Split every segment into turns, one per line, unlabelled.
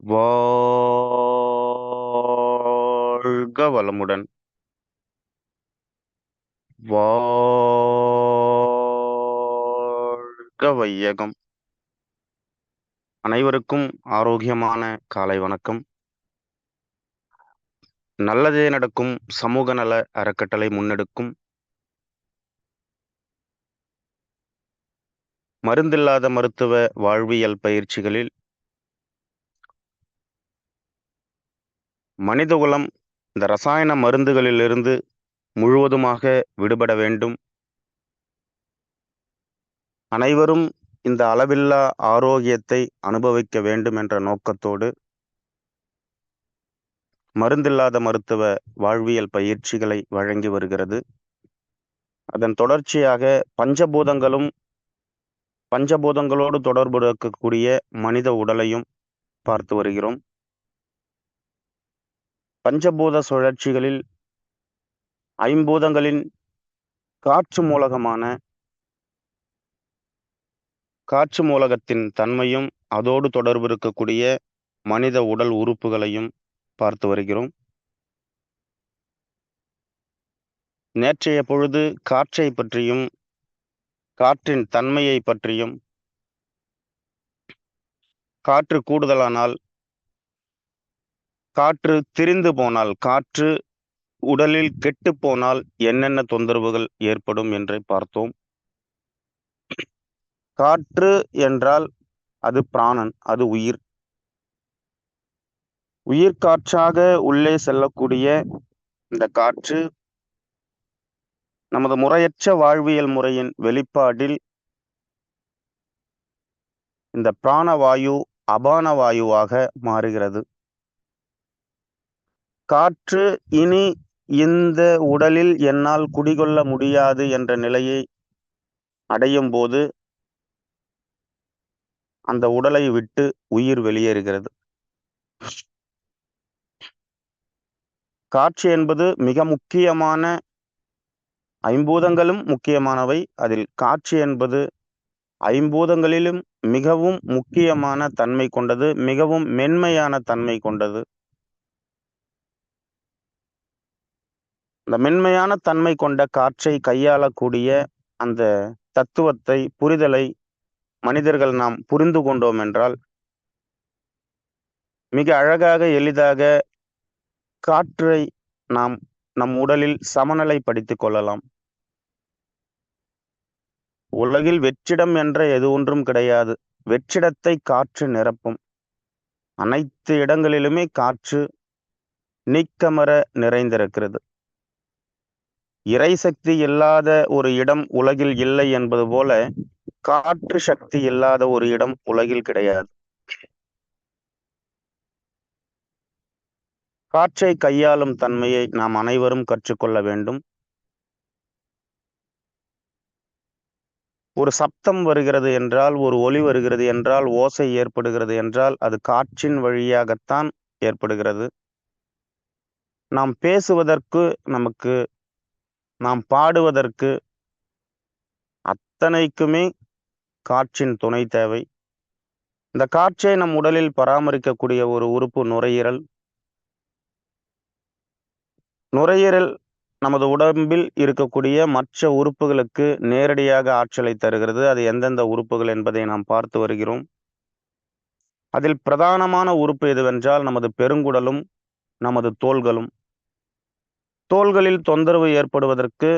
வாழ்க வளமுடன் வாழ்க வையகம் அனைவருக்கும் ஆரோக்கியமான காலை வணக்கம். நல்லதே நடக்கும் சமூக நல அறக்கட்டளை முன்னெடுக்கும். மருந்தில்லாத மருத்துவ வாழ்வியல் பயிற்சிகளில் மனிதகுலம் இந்த ரசாயன மருந்துகளிலிருந்து முழுவதுமாக விடுபட வேண்டும். அனைவரும் இந்த அளவில்லா ஆரோக்கியத்தை அனுபவிக்க வேண்டும் என்ற நோக்கத்தோடு மருந்தில்லாத மருத்துவ வாழ்வியல் பயிற்சிகளை வழங்கி வருகிறது. அதன் தொடர்ச்சியாக பஞ்சபூதங்களும் பஞ்சபூதங்களோடு தொடர்பு இருக்கக்கூடிய மனித உடலையும் பார்த்து வருகிறோம். பஞ்சபூத சுழற்சிகளில் ஐம்பூதங்களின் காற்று மூலகமான காற்று மூலகத்தின் தன்மையும் அதோடு தொடர்பு இருக்கக்கூடிய மனித உடல் உறுப்புகளையும் பார்த்து வருகிறோம். நேற்றைய பொழுது காற்றை பற்றியும் காற்றின் தன்மையை பற்றியும் காற்று கூடுதலானால் காற்று திரிந்து போனால் காற்று உடலில் கெட்டு போனால் என்னென்ன தொந்தரவுகள் ஏற்படும் என்று பார்த்தோம். காற்று என்றால் அது பிராணன் அது உயிர். உயிர் காற்றாக உள்ளே செல்லக்கூடிய இந்த காற்று நமது முறையற்ற வாழ்வியல் முறையின் வெளிப்பாடில் இந்த பிராணவாயு அபான வாயுவாக மாறுகிறது. காற்று இனி இந்த உடலில் என்னால் குடிகொள்ள முடியாது என்ற நிலையை அடையும் போது அந்த உடலை விட்டு உயிர் வெளியேறுகிறது. காற்று என்பது மிக முக்கியமான ஐம்பூதங்களும் முக்கியமானவை. அதில் காற்று என்பது ஐம்பூதங்களிலும் மிகவும் முக்கியமான தன்மை கொண்டது மிகவும் மென்மையான தன்மை கொண்டது. இந்த மென்மையான தன்மை கொண்ட காற்றை கையாளக்கூடிய அந்த தத்துவத்தை புரிதலை மனிதர்கள் நாம் புரிந்து கொண்டோம் என்றால் மிக அழகாக எளிதாக காற்றை நாம் நம் உடலில் சமநிலைப்படுத்திக் கொள்ளலாம். உலகில் வெற்றிடம் என்ற எது ஒன்றும் கிடையாது. வெற்றிடத்தை காற்று நிரப்பும். அனைத்து இடங்களிலுமே காற்று நீக்கமர நிறைந்திருக்கிறது. இறை சக்தி இல்லாத ஒரு இடம் உலகில் இல்லை என்பது போல காற்று சக்தி இல்லாத ஒரு இடம் உலகில் கிடையாது. காற்றை கையாளும் தன்மையை நாம் அனைவரும் கற்றுக்கொள்ள வேண்டும். ஒரு சப்தம் வருகிறது என்றால் ஒரு ஒலி வருகிறது என்றால் ஓசை ஏற்படுகிறது என்றால் அது காற்றின் வழியாகத்தான் ஏற்படுகிறது. நாம் பேசுவதற்கு நமக்கு நாம் பாடுவதற்கு அத்தனைக்குமே காற்றின் துணை தேவை. இந்த காற்றை நம் உடலில் பராமரிக்கக்கூடிய ஒரு உறுப்பு நுரையீரல். நுரையீரல் நமது உடம்பில் இருக்கக்கூடிய மற்ற உறுப்புகளுக்கு நேரடியாக ஆற்றலை தருகிறது. அது எந்தெந்த உறுப்புகள் என்பதை நாம் பார்த்து வருகிறோம். அதில் பிரதானமான உறுப்பு எதுவென்றால் நமது பெருங்குடலும் நமது தோள்களும். தோள்களில் தொந்தரவு ஏற்படுவதற்கு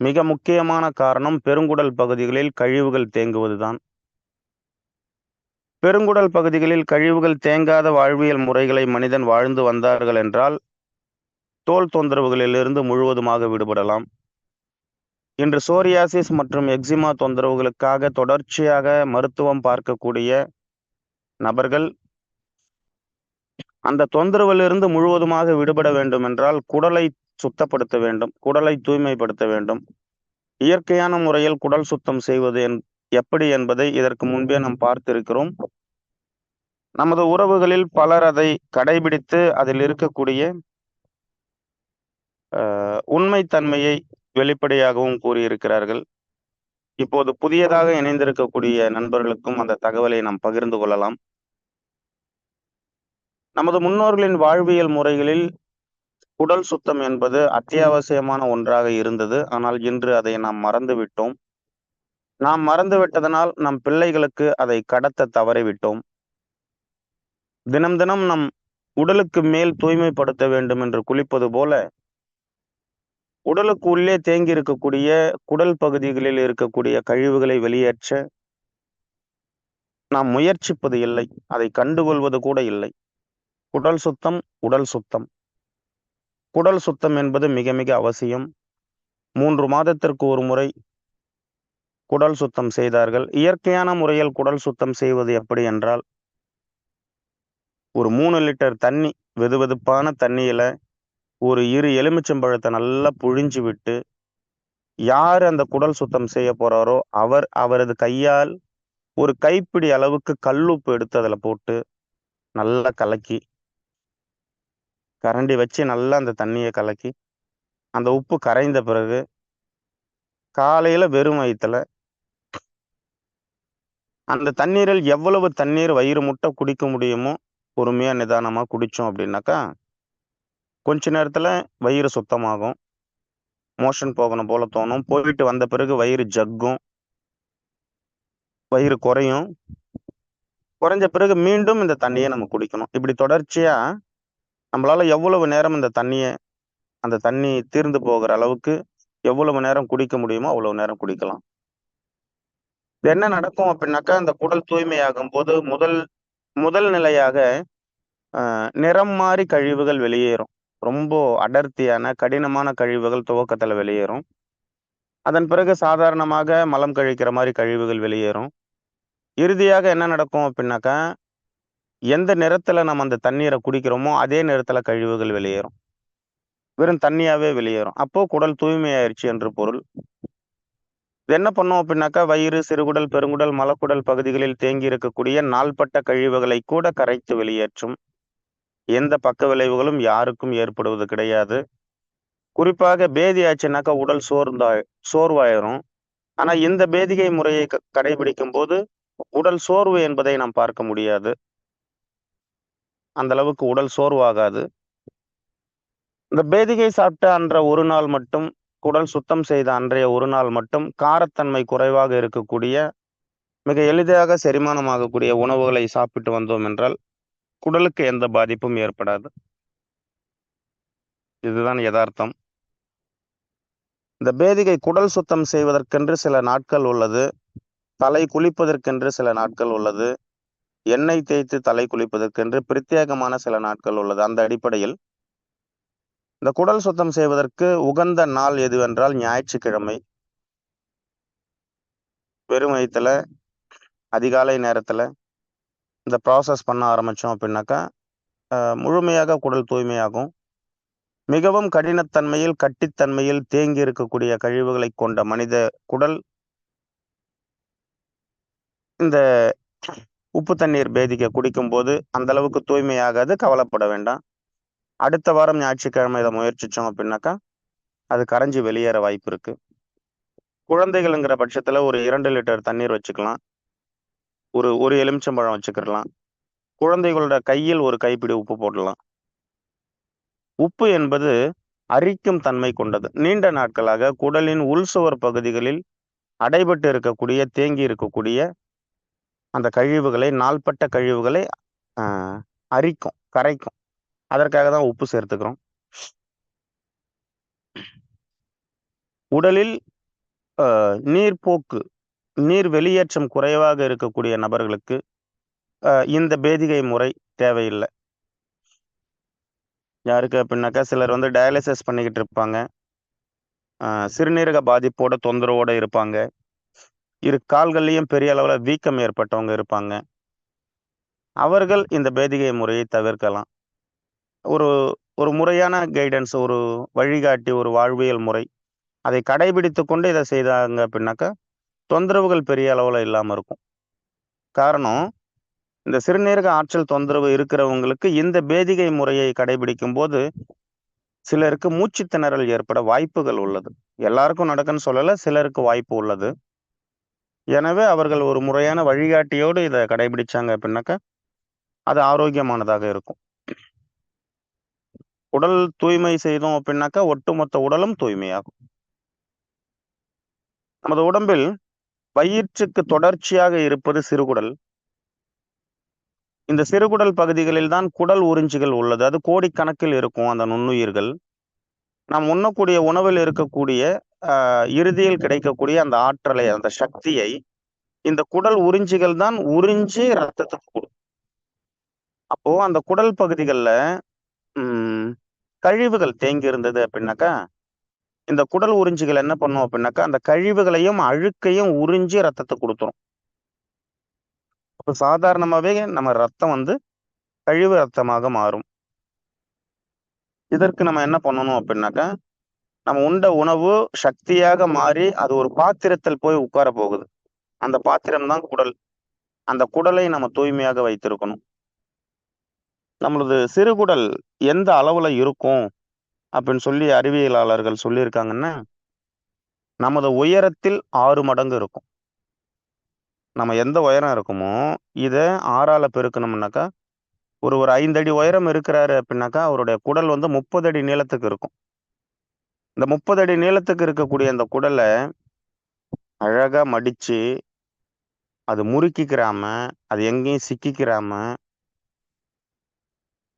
மிக முக்கியமான காரணம் பெருங்குடல் பகுதிகளில் கழிவுகள் தேங்குவதுதான். பெருங்குடல் பகுதிகளில் கழிவுகள் தேங்காத வாழ்வியல் முறைகளை மனிதன் வாழ்ந்து வந்தார்கள் என்றால் தோல் தொந்தரவுகளிலிருந்து முழுவதுமாக விடுபடலாம். இன்று சோரியாசிஸ் மற்றும் எக்ஸிமா தொந்தரவுகளுக்காக தொடர்ச்சியாக மருத்துவம் பார்க்கக்கூடிய நபர்கள் அந்த தொந்தரவிலிருந்து முழுவதுமாக விடுபட வேண்டும் என்றால் குடலை சுத்தப்படுத்த வேண்டும் குடலை தூய்மைப்படுத்த வேண்டும். இயற்கையான முறையில் குடல் சுத்தம் செய்வது என் எப்படி என்பதை இதற்கு முன்பே நாம் பார்த்திருக்கிறோம். நமது உறவுகளில் பலர் அதை கடைபிடித்து அதில் இருக்கக்கூடிய உண்மைத்தன்மையை வெளிப்படையாகவும் கூறியிருக்கிறார்கள். இப்போது புதியதாக இணைந்திருக்கக்கூடிய நண்பர்களுக்கும் அந்த தகவலை நாம் பகிர்ந்து கொள்ளலாம். நமது முன்னோர்களின் வாழ்வியல் முறைகளில் உடல் சுத்தம் என்பது அத்தியாவசியமான ஒன்றாக இருந்தது. ஆனால் இன்று அதை நாம் மறந்துவிட்டோம். நாம் மறந்துவிட்டதனால் நம் பிள்ளைகளுக்கு அதை கடத்த தவறிவிட்டோம். தினம் தினம் நம் உடலுக்கு மேல் தூய்மைப்படுத்த வேண்டும் என்று குளிப்பது போல உடலுக்கு உள்ளே தேங்கி இருக்கக்கூடிய குடல் பகுதிகளில் இருக்கக்கூடிய கழிவுகளை வெளியேற்ற நாம் முயற்சிப்பது இல்லை. அதை கண்டுகொள்வது கூட இல்லை. குடல் சுத்தம் உடல் சுத்தம். குடல் சுத்தம் என்பது மிக மிக அவசியம். மூன்று மாதத்திற்கு ஒரு முறை குடல் சுத்தம் செய்தார்கள். இயற்கையான முறையில் குடல் சுத்தம் செய்வது எப்படி என்றால் ஒரு மூணு லிட்டர் தண்ணி வெதுவெதுப்பான தண்ணியில் ஒரு இரு எலுமிச்சம்பழத்தை நல்லா புழிஞ்சு விட்டு யார் அந்த குடல் சுத்தம் செய்ய போறாரோ அவர் அவரது கையால் ஒரு கைப்பிடி அளவுக்கு கல்லுப்பு எடுத்து அதில் போட்டு நல்லா கலக்கி கரண்டி வச்சு நல்லா அந்த தண்ணியை கலக்கி அந்த உப்பு கரைந்த பிறகு காலையில் வெறும் வயிற்றுல அந்த தண்ணீரில் எவ்வளவு தண்ணீர் வயிறு முட்டை குடிக்க முடியுமோ பொறுமையாக நிதானமாக குடித்தோம் அப்படின்னாக்கா கொஞ்ச நேரத்தில் வயிறு சுத்தமாகும். மோஷன் போகணும் போல தோணும். போயிட்டு வந்த பிறகு வயிறு ஜக்கும். வயிறு குறையும். குறைஞ்ச பிறகு மீண்டும் இந்த தண்ணியை நம்ம குடிக்கணும். இப்படி தொடர்ச்சியாக நம்மளால எவ்வளவு நேரம் இந்த தண்ணியை அந்த தண்ணி தீர்ந்து போகிற அளவுக்கு எவ்வளவு நேரம் குடிக்க முடியுமோ அவ்வளவு நேரம் குடிக்கலாம். இது என்ன நடக்கும் அப்படின்னாக்கா இந்த குடல் தூய்மையாகும் போது முதல் முதல் நிலையாக நிறம் மாறி கழிவுகள் வெளியேறும். ரொம்ப அடர்த்தியான கடினமான கழிவுகள் துவக்கத்தில் வெளியேறும். அதன் பிறகு சாதாரணமாக மலம் கழிக்கிற மாதிரி கழிவுகள் வெளியேறும். இறுதியாக என்ன நடக்கும் அப்படின்னாக்கா எந்த நிறத்தில் நம்ம அந்த தண்ணீரை குடிக்கிறோமோ அதே நேரத்தில் கழிவுகள் வெளியேறும். வெறும் தண்ணியாகவே வெளியேறும். அப்போது குடல் தூய்மையாயிருச்சு என்று பொருள். இது என்ன பண்ணோம் அப்படின்னாக்கா வயிறு சிறுகுடல் பெருங்குடல் மலக்குடல் பகுதிகளில் தேங்கி இருக்கக்கூடிய நாள்பட்ட கழிவுகளை கூட கரைத்து வெளியேற்றும். எந்த பக்க விளைவுகளும் யாருக்கும் ஏற்படுவது கிடையாது. குறிப்பாக பேதி ஆச்சுனாக்கா உடல் சோர்ந்தா சோர்வாயிரும். ஆனால் இந்த பேதிகை முறையை கடைபிடிக்கும் போது உடல் சோர்வு என்பதை நாம் பார்க்க முடியாது. அந்த அளவுக்கு உடல் சோர்வாகாது. இந்த பேதிகை சாப்பிட்ட அன்ற ஒரு நாள் மட்டும் குடல் சுத்தம் செய்த அன்றைய ஒரு நாள் மட்டும் காரத்தன்மை குறைவாக இருக்கக்கூடிய மிக எளிதாக செரிமானமாகக்கூடிய உணவுகளை சாப்பிட்டு வந்தோம் என்றால் குடலுக்கு எந்த பாதிப்பும் ஏற்படாது. இதுதான் யதார்த்தம். இந்த பேதிகை குடல் சுத்தம் செய்வதற்கென்று சில நாட்கள் உள்ளது தலை குளிப்பதற்கென்று சில நாட்கள் உள்ளது எண்ணெய் தேய்த்து தலை குளிப்பதற்கென்று பிரத்யேகமான சில நாட்கள் உள்ளது. அந்த அடிப்படையில் இந்த குடல் சுத்தம் செய்வதற்கு உகந்த நாள் எதுவென்றால் ஞாயிற்றுக்கிழமை. வெறும் வயிற்றுல அதிகாலை நேரத்துல இந்த ப்ராசஸ் பண்ண ஆரம்பிச்சோம் அப்படின்னாக்கா முழுமையாக குடல் தூய்மையாகும். மிகவும் கடினத்தன்மையில் கட்டித்தன்மையில் தேங்கி இருக்கக்கூடிய கழிவுகளை கொண்ட மனித குடல் இந்த உப்பு தண்ணீர் பேதிக்க குடிக்கும்போது அந்த அளவுக்கு தூய்மையாகாது கவலைப்பட வேண்டாம். அடுத்த வாரம் ஞாயிற்றுக்கிழமை இதை முயற்சிச்சோம் அப்படின்னாக்கா அது கரைஞ்சி வெளியேற வாய்ப்பு இருக்கு. குழந்தைகள்ங்கிற பட்சத்துல ஒரு இரண்டு லிட்டர் தண்ணீர் வச்சுக்கலாம். ஒரு ஒரு எலுமிச்சம்பழம் வச்சுக்கிடலாம். குழந்தைகளோட கையில் ஒரு கைப்பிடி உப்பு போடலாம். உப்பு என்பது அரிக்கும் தன்மை கொண்டது. நீண்ட நாட்களாக குடலின் உள்சுவர் பகுதிகளில் அடைபட்டு இருக்கக்கூடிய தேங்கி இருக்கக்கூடிய அந்த கழிவுகளை நாள்பட்ட கழிவுகளை அரிக்கும் கரைக்கும். அதற்காக தான் உப்பு சேர்த்துக்கிறோம். உடலில் நீர்ப்போக்கு நீர் வெளியேற்றம் குறைவாக இருக்கக்கூடிய நபர்களுக்கு இந்த பேதிகை முறை தேவையில்லை. யாருக்கு அப்படின்னாக்கா சிலர் வந்து டயாலிசிஸ் பண்ணிக்கிட்டு இருப்பாங்க. சிறுநீரக பாதிப்போட தொந்தரவோடு இருப்பாங்க. இரு கால்கள்லையும் பெரிய அளவில் வீக்கம் ஏற்பட்டவங்க இருப்பாங்க. அவர்கள் இந்த பேதிகை முறையை தவிர்க்கலாம். ஒரு ஒரு முறையான கைடன்ஸ் ஒரு வழிகாட்டி ஒரு வாழ்வியல் முறை அதை கடைபிடித்து கொண்டு இதை செய்தாங்க அப்படின்னாக்கா தொந்தரவுகள் பெரிய அளவில் இல்லாமல் இருக்கும். காரணம் இந்த சிறுநீரக ஆற்றல் தொந்தரவு இருக்கிறவங்களுக்கு இந்த பேதிகை முறையை கடைபிடிக்கும் போது சிலருக்கு மூச்சு திணறல் ஏற்பட வாய்ப்புகள் உள்ளது. எல்லாருக்கும் நடக்குன்னு சொல்லலை சிலருக்கு வாய்ப்பு உள்ளது. எனவே அவர்கள் ஒரு முறையான வழிகாட்டியோடு இதை கடைபிடிச்சாங்க அப்படின்னாக்கா அது ஆரோக்கியமானதாக இருக்கும். உடல் தூய்மை செய்தோம் அப்படின்னாக்கா ஒட்டுமொத்த உடலும் தூய்மையாகும். நமது உடம்பில் வயிற்றுக்கு தொடர்ச்சியாக இருப்பது சிறுகுடல். இந்த சிறுகுடல் பகுதிகளில் தான் குடல் உறிஞ்சிகள் உள்ளது. அது கோடிக்கணக்கில் இருக்கும் அந்த நுண்ணுயிர்கள். நாம் உண்ணக்கூடிய உணவில் இருக்கக்கூடிய இறுதியில் கிடைக்கக்கூடிய அந்த ஆற்றலை அந்த சக்தியை இந்த குடல் உறிஞ்சிகள் தான் உறிஞ்சி ரத்தத்துக்கு கொடுக்கும். அப்போ அந்த குடல் பகுதிகளில் உம் கழிவுகள் தேங்கி இருந்தது அப்படின்னாக்கா இந்த குடல் உறிஞ்சிகள் என்ன பண்ணும் அப்படின்னாக்கா அந்த கழிவுகளையும் அழுக்கையும் உறிஞ்சி ரத்தத்தை கொடுத்துரும். அப்போ சாதாரணமாவே நம்ம ரத்தம் வந்து கழிவு ரத்தமாக மாறும். இதற்கு நம்ம என்ன பண்ணணும் அப்படின்னாக்கா நம்ம உண்ட உணவு சக்தியாக மாறி அது ஒரு பாத்திரத்தில் போய் உட்கார போகுது. அந்த பாத்திரம் தான் குடல். அந்த குடலை நம்ம தூய்மையாக வைத்திருக்கணும். நம்மளது சிறுகுடல் எந்த அளவுல இருக்கும்? அப்படின்னு சொல்லி அறிவியலாளர்கள் சொல்லியிருக்காங்கன்னா நமது உயரத்தில் ஆறு மடங்கு இருக்கும். நம்ம எந்த உயரம் இருக்குமோ இதை ஆறால பெருக்கணும்னாக்கா ஒரு ஒரு ஐந்து அடி உயரம் இருக்கிறாரு அப்படின்னாக்கா அவருடைய குடல் வந்து முப்பது அடி நீளத்துக்கு இருக்கும். இந்த முப்பது அடி நீளத்துக்கு இருக்கக்கூடிய அந்த குடலை அழகாக மடித்து அது முறுக்கிக்கிறாம அது எங்கேயும் சிக்கிக்கிறாம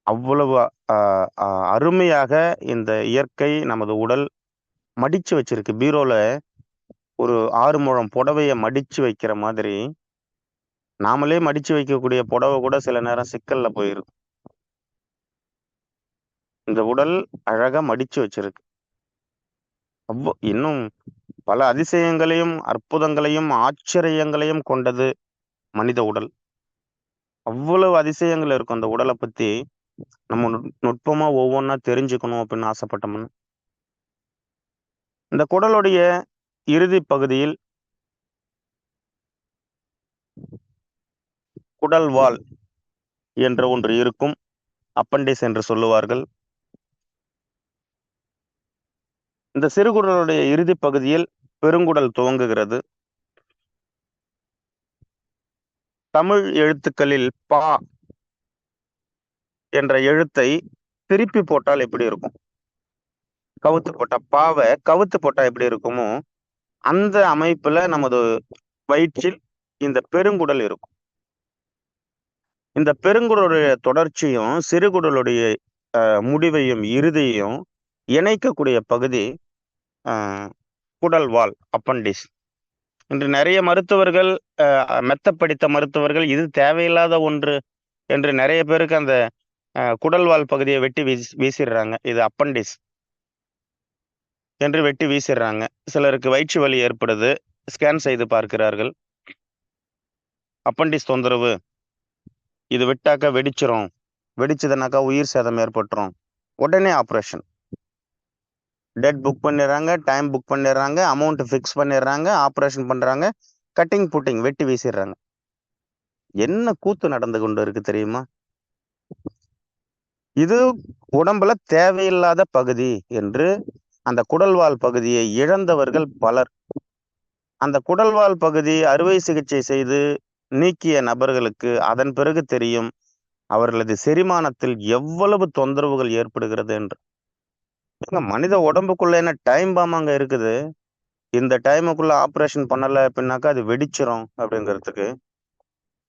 அவ்வளவு அருமையாக இந்த இயற்கை நமது உடல் மடிச்சு வச்சிருக்கு. பீரோல ஒரு ஆறு முழம் புடவைய மடிச்சு வைக்கிற மாதிரி நாமளே மடிச்சு வைக்கக்கூடிய புடவை கூட சில நேரம் சிக்கல்ல போயிருக்கும் இந்த உடல் அழகா மடிச்சு வச்சிருக்கு. அவ்வ இன்னும் பல அதிசயங்களையும் அற்புதங்களையும் ஆச்சரியங்களையும் கொண்டது மனித உடல். அவ்வளவு அதிசயங்கள் இருக்கும் அந்த உடலை பத்தி நம்ம நுட்- நுட்பமா ஒவ்வொன்றா தெரிஞ்சுக்கணும் அப்படின்னு ஆசைப்பட்டோம்னு. இந்த குடலுடைய இறுதி பகுதியில் குடல்வால் என்ற ஒன்று இருக்கும். அப்பண்டிஸ் என்று சொல்லுவார்கள். இந்த சிறுகுடலுடைய இறுதி பகுதியில் பெருங்குடல் துவங்குகிறது. தமிழ் எழுத்துக்களில் பா என்ற எழுத்தை திருப்பி போட்டால் எப்படி இருக்கும்? கவுத்து போட்டா பாவை கவுத்து போட்டா எப்படி இருக்குமோ அந்த அமைப்புல நமது வயிற்றில் இந்த பெருங்குடல் இருக்கும். இந்த பெருங்குடலுடைய தொடர்ச்சியும் சிறுகுடலுடைய அஹ், முடிவையும் இறுதியையும் இணைக்கக்கூடிய பகுதி குடல் வால் அப்பண்டிஸ் இன்று நிறைய மருத்துவர்கள் மெத்தப்படித்த மெத்த படித்த மருத்துவர்கள் இது தேவையில்லாத ஒன்று என்று நிறைய பேருக்கு அந்த அஹ், குடல்வால் பகுதியை வெட்டி வீசி வீசிடுறாங்க. இது அப்பண்டிஸ் என்று வெட்டி வீசிடுறாங்க. சிலருக்கு வயிற்று வலி ஏற்படுது. ஸ்கேன் செய்து பார்க்கிறார்கள். அப்பண்டிஸ் தொந்தரவு. இது விட்டாக்கா வெடிச்சிரும். வெடிச்சதுனாக்கா உயிர் சேதம் ஏற்பட்டுரும். உடனே ஆப்ரேஷன் டேட் புக் பண்ணிடுறாங்க டைம் புக் பண்ணிடுறாங்க அமௌண்ட் ஃபிக்ஸ் பண்ணிடுறாங்க ஆப்ரேஷன் பண்றாங்க கட்டிங் புட்டிங் வெட்டி வீசிடுறாங்க. என்ன கூத்து நடந்து கொண்டு இருக்கு தெரியுமா? இது உடம்புல தேவையில்லாத பகுதி என்று அந்த குடல்வால் பகுதியை இழந்தவர்கள் பலர். அந்த குடல்வால் பகுதி அறுவை சிகிச்சை செய்து நீக்கிய நபர்களுக்கு அதன் பிறகு தெரியும் அவர்களது செரிமானத்தில் எவ்வளவு தொந்தரவுகள் ஏற்படுகிறது என்று. ஏங்க, மனித உடம்புக்குள்ள என்ன டைம் பாம் அங்க இருக்குது? இந்த டைமுக்குள்ள ஆப்ரேஷன் பண்ணல அப்படின்னாக்கா அது வெடிச்சிரும் அப்படிங்கிறதுக்கு.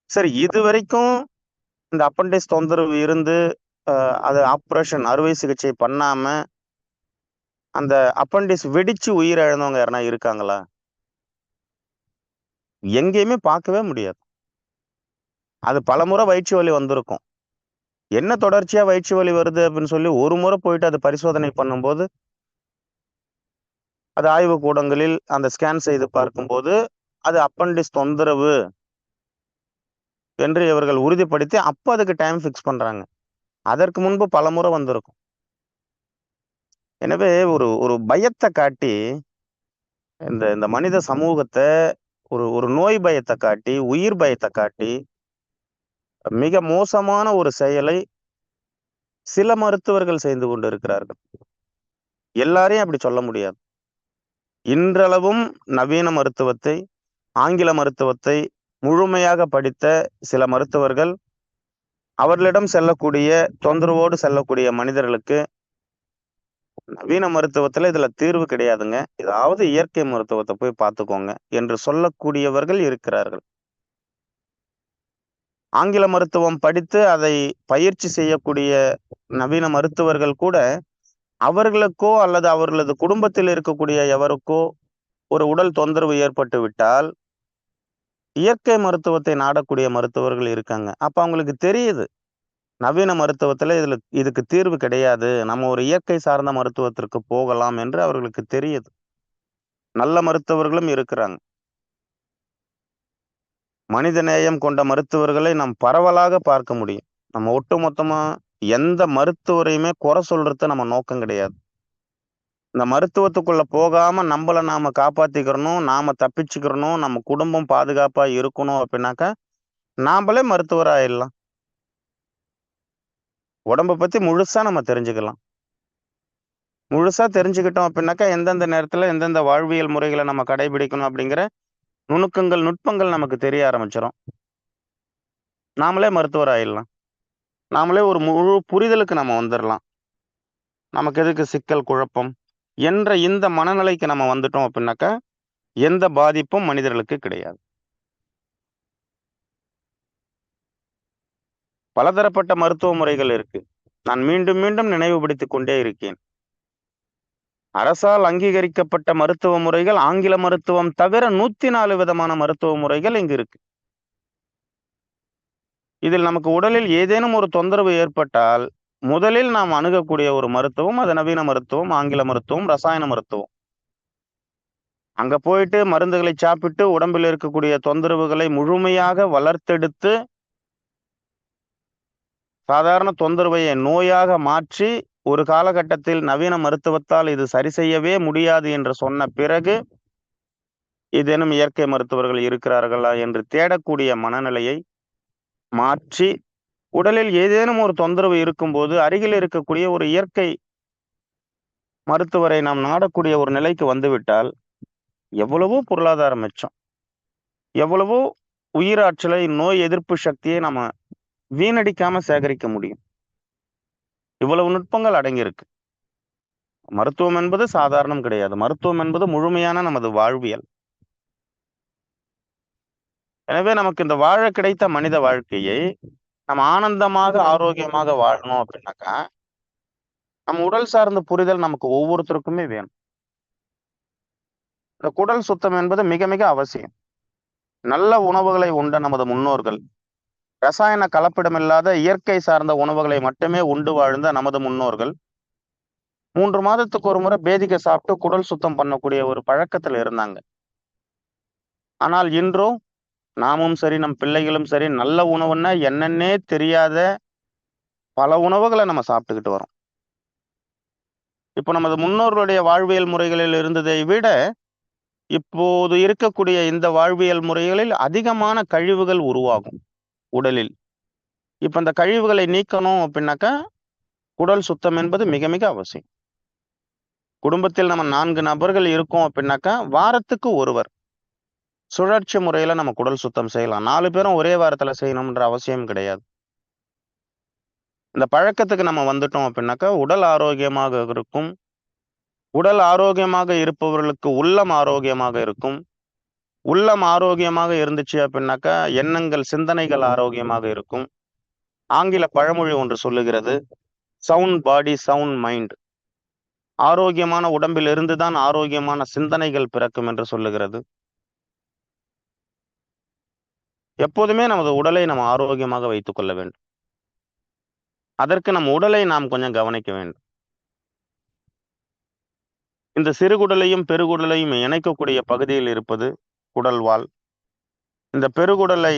சரி இது வரைக்கும் இந்த அப்பண்டிஸ் தொந்தரவு இருந்து அஹ், அது ஆப்ரேஷன் அறுவை சிகிச்சை பண்ணாம அந்த அப்பண்டிஸ் வெடிச்சு உயிரிழந்தவங்க யாருனா இருக்காங்களா? எங்கேயுமே பார்க்கவே முடியாது. அது பலமுறை வயிற்று வலி வந்திருக்கும். என்ன தொடர்ச்சியா வயிற்று வலி வருது அப்படின்னு சொல்லி ஒரு முறை போயிட்டு அது பரிசோதனை பண்ணும்போது அது ஆய்வு கூடங்களில் அந்த ஸ்கேன் செய்து பார்க்கும்போது அது அப்பண்டிஸ் தொந்தரவு என்று இவர்கள் உறுதிப்படுத்தி அப்போ அதுக்கு டைம் ஃபிக்ஸ் பண்றாங்க. அதற்கு முன்பு பல முறை வந்திருக்கும். எனவே ஒரு ஒரு பயத்தை காட்டி இந்த இந்த மனித சமூகத்தை ஒரு ஒரு நோய் பயத்தை காட்டி உயிர் பயத்தை காட்டி மிக மோசமான ஒரு செயலை சில மருத்துவர்கள் செய்து கொண்டு இருக்கிறார்கள் எல்லாரையும் அப்படி சொல்ல முடியாது. இன்றளவும் நவீன மருத்துவத்தை ஆங்கில மருத்துவத்தை முழுமையாக படித்த சில மருத்துவர்கள் அவர்களிடம் செல்லக்கூடிய தொந்தரவோடு செல்லக்கூடிய மனிதர்களுக்கு நவீன மருத்துவத்துல இதுல தீர்வு கிடையாதுங்க. ஏதாவது இயற்கை மருத்துவத்தை போய் பார்த்துக்கோங்க என்று சொல்லக்கூடியவர்கள் இருக்கிறார்கள். ஆங்கில மருத்துவம் படித்து அதை பயிற்சி செய்யக்கூடிய நவீன மருத்துவர்கள் கூட அவர்களுக்கோ அல்லது அவர்களது குடும்பத்தில் இருக்கக்கூடிய எவருக்கோ ஒரு உடல் தொந்தரவு ஏற்பட்டு விட்டால் இயற்கை மருத்துவத்தை நாடக்கூடிய மருத்துவர்கள் இருக்காங்க. அப்போ அவங்களுக்கு தெரியுது. நவீன மருத்துவத்தில் இதில் இதுக்கு தீர்வு கிடையாது. நம்ம ஒரு இயற்கை சார்ந்த மருத்துவத்திற்கு போகலாம் என்று அவர்களுக்கு தெரியுது. நல்ல மருத்துவர்களும் இருக்கிறாங்க. மனித நேயம் கொண்ட மருத்துவர்களை நாம் பரவலாக பார்க்க முடியும். நம்ம ஒட்டுமொத்தமா எந்த மருத்துவரையுமே குறை சொல்றது நம்ம நோக்கம் கிடையாது. இந்த மருத்துவத்துக்குள்ள போகாம நம்மள நாம காப்பாத்திக்கிறணும் நாம தப்பிச்சுக்கிறணும் நம்ம குடும்பம் பாதுகாப்பா இருக்கணும் அப்படின்னாக்கா நாமளே மருத்துவர் ஆயிடலாம். உடம்ப பத்தி முழுசா நம்ம தெரிஞ்சுக்கலாம். முழுசா தெரிஞ்சுக்கிட்டோம் அப்படின்னாக்கா எந்தெந்த நேரத்துல எந்தெந்த வாழ்வியல் முறைகளை நம்ம கடைபிடிக்கணும் அப்படிங்கிற நுணுக்கங்கள் நுட்பங்கள் நமக்கு தெரிய ஆரம்பிச்சிடும் நாமளே மருத்துவர் ஆயிடலாம். நாமளே ஒரு முழு புரிதலுக்கு நம்ம வந்துடலாம் நமக்கு எதுக்கு சிக்கல் குழப்பம்? என்ற இந்த மனநிலைக்கு நம்ம வந்துட்டோம் அப்படின்னாக்கா எந்த பாதிப்பும் மனிதர்களுக்கு கிடையாது. பலதரப்பட்ட மருத்துவ முறைகள் இருக்கு. நான் மீண்டும் மீண்டும் நினைவுபடுத்திக் கொண்டே இருக்கேன். அரசால் அங்கீகரிக்கப்பட்ட மருத்துவ முறைகள் ஆங்கில மருத்துவம் தவிர நூத்தி நாலு விதமான மருத்துவ முறைகள் இங்கு இருக்கு. இதில் நமக்கு உடலில் ஏதேனும் ஒரு தொந்தரவு ஏற்பட்டால் முதலில் நாம் அணுகக்கூடிய ஒரு மருத்துவம் அது நவீன மருத்துவம் ஆங்கில மருத்துவம் ரசாயன மருத்துவம். அங்க போயிட்டு மருந்துகளை சாப்பிட்டு உடம்பில் இருக்கக்கூடிய தொந்தரவுகளை முழுமையாக வளர்த்தெடுத்து சாதாரண தொந்தரவையை நோயாக மாற்றி ஒரு காலகட்டத்தில் நவீன மருத்துவத்தால் இது சரி செய்யவே முடியாது என்று சொன்ன பிறகு ஏதேனும் இயற்கை மருத்துவர்கள் இருக்கிறார்களா என்று தேடக்கூடிய மனநிலையை மாற்றி உடலில் ஏதேனும் ஒரு தொந்தரவு இருக்கும்போது அருகில் இருக்கக்கூடிய ஒரு இயற்கை மருத்துவரை நாம் நாடக்கூடிய ஒரு நிலைக்கு வந்துவிட்டால் எவ்வளவோ பொருளாதார மிச்சம் எவ்வளவோ உயிராற்றலை நோய் எதிர்ப்பு சக்தியை நம்ம வீணடிக்காம சேகரிக்க முடியும். இவ்வளவு நுட்பங்கள் அடங்கியிருக்கு. மருத்துவம் என்பது சாதாரணம் கிடையாது. மருத்துவம் என்பது முழுமையான நமது வாழ்வியல். எனவே நமக்கு இந்த வாழ கிடைத்த மனித வாழ்க்கையை நம்ம ஆனந்தமாக ஆரோக்கியமாக வாழணும் அப்படின்னாக்கா நம்ம உடல் சார்ந்த புரிதல் நமக்கு ஒவ்வொருத்தருக்குமே வேணும். இந்த குடல் சுத்தம் என்பது மிக மிக அவசியம். நல்ல உணவுகளை உண்ட நமது முன்னோர்கள் ரசாயன கலப்பிடமில்லாத இயற்கை சார்ந்த உணவுகளை மட்டுமே உண்டு வாழ்ந்த நமது முன்னோர்கள். மூன்று மாதத்துக்கு ஒரு முறை பேதிக்க சாப்பிட்டு குடல் சுத்தம் பண்ணக்கூடிய ஒரு பழக்கத்துல இருந்தாங்க. ஆனால் இன்றோ நாமும் சரி நம் பிள்ளைகளும் சரி நல்ல உணவுன்னா என்னன்னே தெரியாத பல உணவுகளை நம்ம சாப்பிட்டுக்கிட்டு வரோம். இப்போ நமது முன்னோர்களுடைய வாழ்வியல் முறைகளில் இருந்ததை விட இப்போது இருக்கக்கூடிய இந்த வாழ்வியல் முறைகளில் அதிகமான கழிவுகள் உருவாகும். உடலில். இப்ப இந்த கழிவுகளை நீக்கணும் அப்படின்னாக்கா குடல் சுத்தம் என்பது மிக மிக அவசியம். குடும்பத்தில் நம்ம நான்கு நபர்கள் இருக்கோம் அப்படின்னாக்கா வாரத்துக்கு ஒருவர் சுழற்சி முறையில நம்ம குடல் சுத்தம் செய்யலாம். நாலு பேரும் ஒரே வாரத்துல செய்யணும்ன்ற அவசியம் கிடையாது. இந்த பழக்கத்துக்கு நம்ம வந்துட்டோம் அப்படின்னாக்கா உடல் ஆரோக்கியமாக இருக்கும். உடல் ஆரோக்கியமாக இருப்பவர்களுக்கு உள்ளம் ஆரோக்கியமாக இருக்கும். உள்ளம் ஆரோக்கியமாக இருந்துச்சு அப்படின்னாக்கா எண்ணங்கள் சிந்தனைகள் ஆரோக்கியமாக இருக்கும். ஆங்கில பழமொழி ஒன்று சொல்லுகிறது சவுண்ட் பாடி சவுண்ட் மைண்ட் ஆரோக்கியமான உடம்பில் இருந்து தான் ஆரோக்கியமான சிந்தனைகள் பிறக்கும் என்று சொல்லுகிறது. எப்போதுமே நமது உடலை நம்ம ஆரோக்கியமாக வைத்துக் கொள்ள வேண்டும். அதற்கு நம் உடலை நாம் கொஞ்சம் கவனிக்க வேண்டும். இந்த சிறுகுடலையும் பெருகுடலையும் இணைக்கக்கூடிய பகுதியில் இருப்பது குடல்வால் இந்த பெருகுடலை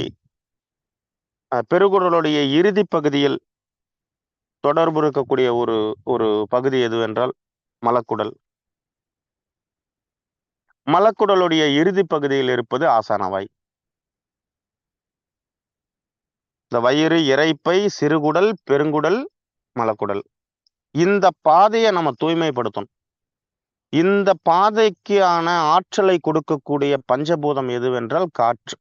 பெருகுடலுடைய இறுதி பகுதியில் தொடர்பு இருக்கக்கூடிய ஒரு ஒரு பகுதி எதுவென்றால் மலக்குடல். மலக்குடலுடைய இறுதி பகுதியில் இருப்பது ஆசானவாய் இந்த வயிறு இறைப்பை சிறுகுடல் பெருங்குடல் மலக்குடல். இந்த பாதையை நம்ம தூய்மைப்படுத்தணும். இந்த பாதைக்கான ஆற்றலை கொடுக்கக்கூடிய பஞ்சபூதம் எதுவென்றால் காற்று.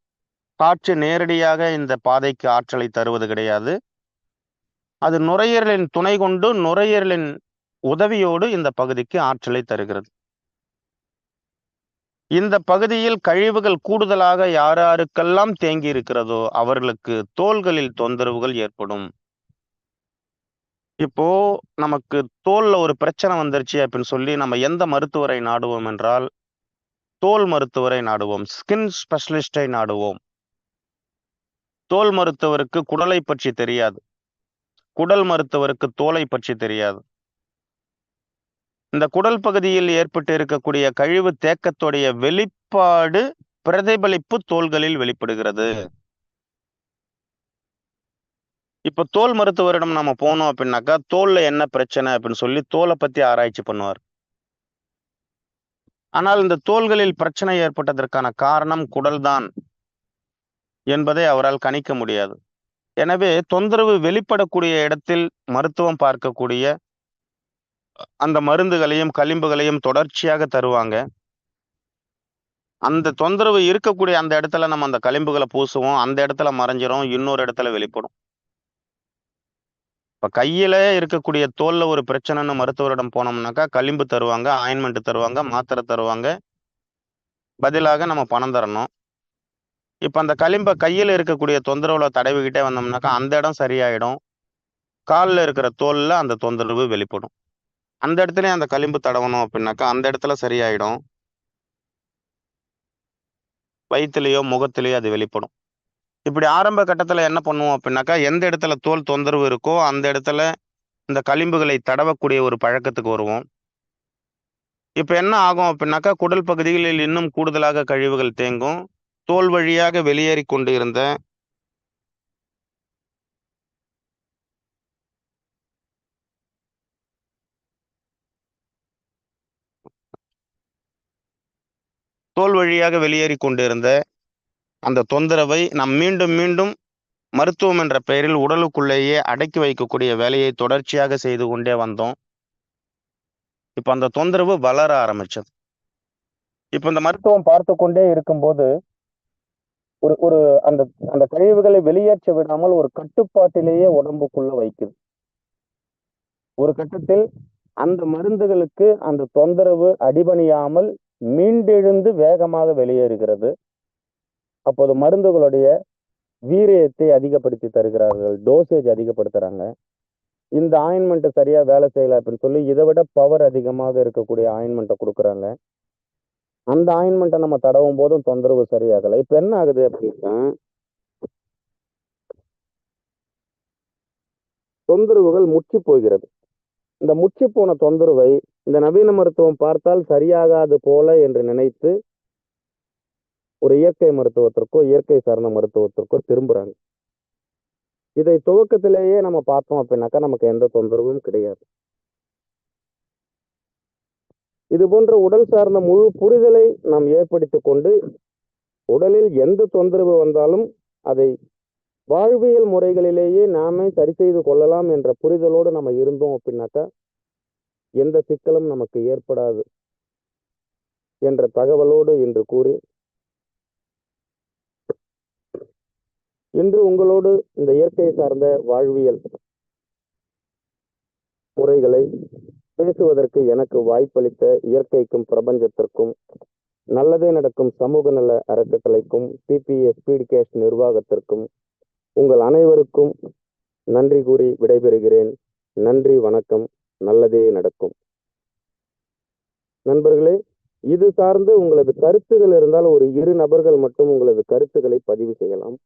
காற்று நேரடியாக இந்த பாதைக்கு ஆற்றலை தருவது கிடையாது. அது நுரையீரலின் துணை கொண்டு நுரையீரலின் உதவியோடு இந்த பகுதிக்கு ஆற்றலை தருகிறது. இந்த பகுதியில் கழிவுகள் கூடுதலாக யார் யாருக்கெல்லாம் தேங்கி இருக்கிறதோ அவர்களுக்கு தோள்களில் தொந்தரவுகள் ஏற்படும். இப்போ நமக்கு தோல்ல ஒரு பிரச்சனை வந்துருச்சு அப்படின்னு சொல்லி நம்ம எந்த மருத்துவரை நாடுவோம் என்றால் தோல் மருத்துவரை நாடுவோம் ஸ்கின் ஸ்பெஷலிஸ்டை நாடுவோம். தோல் மருத்துவருக்கு குடலை பற்றி தெரியாது. குடல் மருத்துவருக்கு தோலை பற்றி தெரியாது. இந்த குடல் பகுதியில் ஏற்பட்டு இருக்கக்கூடிய கழிவு தேக்கத்துடைய வெளிப்பாடு பிரதிபலிப்பு தோள்களில் வெளிப்படுகிறது. இப்போ தோல் மருத்துவரிடம் நம்ம போனோம் அப்படின்னாக்கா தோல்ல என்ன பிரச்சனை அப்படின்னு சொல்லி தோலை பத்தி ஆராய்ச்சி பண்ணுவார். ஆனால் இந்த தோள்களில் பிரச்சனை ஏற்பட்டதற்கான காரணம் குடல்தான் என்பதை அவரால் கணிக்க முடியாது. எனவே தொந்தரவு வெளிப்படக்கூடிய இடத்தில் மருத்துவம் பார்க்கக்கூடிய அந்த மருந்துகளையும் களிம்புகளையும் தொடர்ச்சியாக தருவாங்க. அந்த தொந்தரவு இருக்கக்கூடிய அந்த இடத்துல நம்ம அந்த களிம்புகளை பூசுவோம் அந்த இடத்துல மறைஞ்சிரும் இன்னொரு இடத்துல வெளிப்படும். இப்போ கையில் இருக்கக்கூடிய தோலில் ஒரு பிரச்சனைன்னு மருத்துவரிடம் போனோம்னாக்கா களிம்பு தருவாங்க ஆயின்மெண்ட் தருவாங்க மாத்திரை தருவாங்க. பதிலாக நம்ம பணம் தரணும். இப்போ அந்த களிம்பை கையில் இருக்கக்கூடிய தொந்தரவில் தடவிக்கிட்டே வந்தோம்னாக்கா அந்த இடம் சரியாயிடும். காலில் இருக்கிற தோலில் அந்த தொந்தரவு வெளிப்படும். அந்த இடத்துல அந்த களிம்பு தடவணும் அப்படின்னாக்கா அந்த இடத்துல சரியாயிடும். வயிற்றுலையோ முகத்திலேயோ அது வெளிப்படும். இப்படி ஆரம்ப கட்டத்தில் என்ன பண்ணுவோம் அப்படின்னாக்கா எந்த இடத்துல தோல் தொந்தரவு இருக்கோ அந்த இடத்துல இந்த களிம்புகளை தடவக்கூடிய ஒரு பழக்கத்துக்கு வருவோம். இப்போ என்ன ஆகும் அப்படின்னாக்கா குடல் பகுதிகளில் இன்னும் கூடுதலாக கழிவுகள் தேங்கும். தோல் வழியாக வெளியேறி கொண்டு இருந்த தோல் வழியாக வெளியேறி கொண்டிருந்த அந்த தொந்தரவை நாம் மீண்டும் மீண்டும் மருத்துவம் என்ற பெயரில் உடலுக்குள்ளேயே அடக்கி வைக்கக்கூடிய வேலையை தொடர்ச்சியாக செய்து கொண்டே வந்தோம். இப்போ அந்த தொந்தரவு வளர ஆரம்பிச்சது. இப்போ இந்த மருத்துவம் பார்த்து கொண்டே இருக்கும்போது ஒரு ஒரு அந்த அந்த கழிவுகளை வெளியேற்ற விடாமல் ஒரு கட்டுப்பாட்டிலேயே உடம்புக்குள்ள வைக்குது. ஒரு கட்டத்தில் அந்த மருந்துகளுக்கு அந்த தொந்தரவு அடிபணியாமல் மீண்டெழுந்து வேகமாக வெளியேறுகிறது. அப்போது மருந்துகளுடைய வீரியத்தை அதிகப்படுத்தி தருகிறார்கள் டோசேஜ் அதிகப்படுத்துகிறாங்க இந்த ஆயின்மெண்ட்டை சரியா வேலை செய்யல அப்படின்னு சொல்லி இதை விட பவர் அதிகமாக இருக்கக்கூடிய ஆயின்மெண்ட்டை கொடுக்குறாங்க. அந்த ஆயின்மெண்ட்டை நம்ம தடவும் போதும் தொந்தரவு சரியாகல. இப்ப என்ன ஆகுது அப்படின்னா தொந்தரவுகள் முற்றி போகிறது. இந்த முற்றி போன தொந்தரவை இந்த நவீன மருத்துவம் பார்த்தால் சரியாகாது போல என்று நினைத்து ஒரு இயற்கை மருத்துவத்திற்கோ இயற்கை சார்ந்த மருத்துவத்திற்கோ திரும்புறாங்க. இதை துவக்கத்திலேயே நம்ம பார்த்தோம் அப்படின்னாக்கா நமக்கு எந்த தொந்தரவும் கிடையாது. இது போன்ற உடல் சார்ந்த முழு புரிதலை நாம் ஏற்படுத்தி கொண்டு உடலில் எந்த தொந்தரவு வந்தாலும் அதை வாழ்வியல் முறைகளிலேயே நாமே சரி செய்து கொள்ளலாம் என்ற புரிதலோடு நம்ம இருந்தோம் அப்படின்னாக்கா எந்த சிக்கலும் நமக்கு ஏற்படாது என்ற தகவலோடு இன்று கூறி இன்று உங்களோடு இந்த இயற்கை சார்ந்த வாழ்வியல் முறைகளை பேசுவதற்கு எனக்கு வாய்ப்பளித்த இயற்கைக்கும் பிரபஞ்சத்திற்கும் நல்லதே நடக்கும் சமூக நல அறக்கட்டளைக்கும் பிபிஎஸ் ஸ்பீட்கேஷ் நிர்வாகத்திற்கும் உங்கள் அனைவருக்கும் நன்றி கூறி விடைபெறுகிறேன். நன்றி வணக்கம் நல்லதே நடக்கும். நண்பர்களே இது சார்ந்து உங்களது கருத்துகள் இருந்தால் ஒரு இரு நபர்கள் மட்டும் உங்களது கருத்துக்களை பதிவு செய்யலாம்.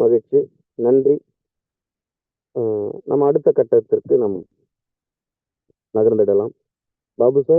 மகிழ்ச்சி. நன்றி. நம்ம அடுத்த கட்டத்திற்கு நம் நகர்ந்திடலாம். பாபு சார்?